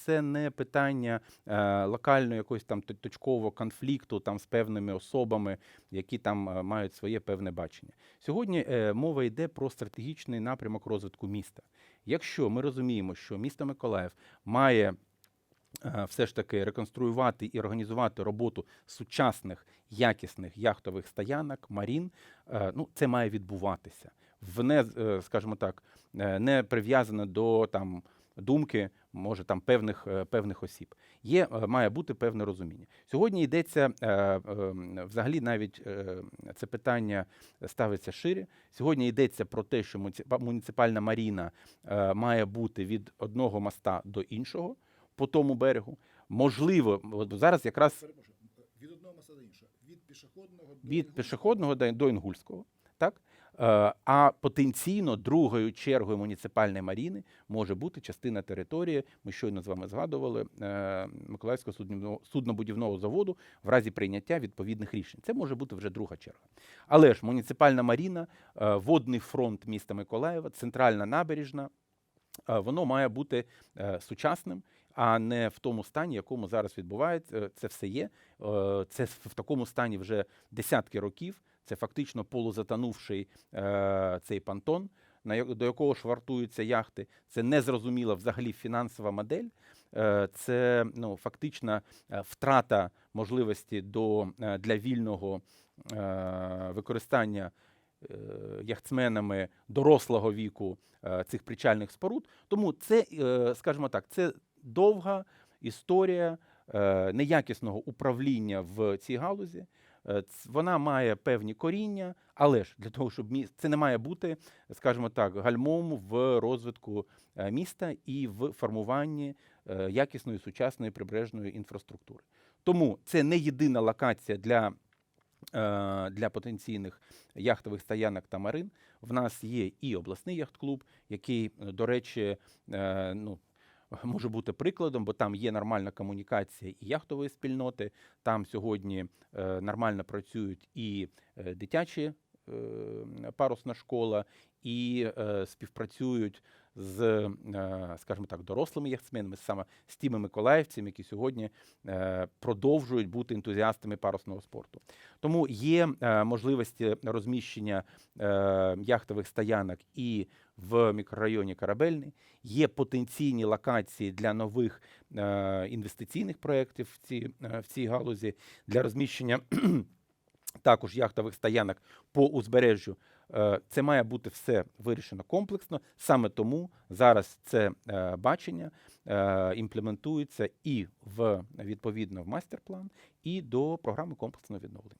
це не питання е, локального якогось там точкового конфлікту там з певними особами, які там е, мають своє певне бачення. Сьогодні е, мова йде про стратегічний напрямок розвитку міста. Якщо ми розуміємо, що місто Миколаїв має все ж таки реконструювати і організувати роботу сучасних якісних яхтових стоянок, марін, ну це має відбуватися. В не, скажімо так, не прив'язано до там думки, може там певних, е, певних осіб. Є, е, має бути певне розуміння. Сьогодні йдеться е, взагалі навіть це питання ставиться шире. Сьогодні йдеться про те, що муніципа- муніципальна маріна має бути від одного моста до іншого по тому берегу. Можливо, от зараз якраз від одного маса до іншого. Від пішохідного до від пішохідного до Інгульського, так? Е, А потенційно другою чергою муніципальної маріни може бути частина території. Ми щойно з вами згадували е, Миколаївського суднобудівного- заводу в разі прийняття відповідних рішень. Це може бути вже друга черга. Але ж муніципальна маріна, е, водний фронт міста Миколаєва, центральна набережна, воно має бути сучасним. А не в тому стані, якому зараз відбувається, це все є. Це в такому стані вже десятки років. Це фактично полузатонувший е, цей понтон, на до якого швартуються яхти. Це незрозуміла взагалі фінансова модель. Е, Це ну, фактична е, втрата можливості до, е, для вільного е, використання е, яхтсменами дорослого віку цих причальних споруд. Тому це, скажімо так, це довга історія неякісного управління в цій галузі. Е, Вона має певні коріння, але ж для того, щоб міс... це не має бути, скажімо так, гальмом в розвитку е, міста і в формуванні е, якісної сучасної прибережної інфраструктури. Тому це не єдина локація для, для потенційних яхтових стоянок та марин. В нас є і обласний яхт-клуб, який, до речі, ну, може бути прикладом, бо там є нормальна комунікація і яхтової спільноти. Там сьогодні е, нормально працюють і е, дитячі е, парусна школа, і співпрацюють з, е, скажімо так, дорослими яхтсменами, саме з тими миколаївцями, які сьогодні е, продовжують бути ентузіастами парусного спорту. Тому є е, можливості розміщення яхтових стоянок і в мікрорайоні Корабельний. Є потенційні локації для нових інвестиційних проєктів в цій, в цій галузі для розміщення також яхтових стоянок по узбережжю. Е, Це має бути все вирішено комплексно. Саме тому зараз це е, бачення е, імплементується і в відповідно в майстер-план, і до програми комплексного відновлення.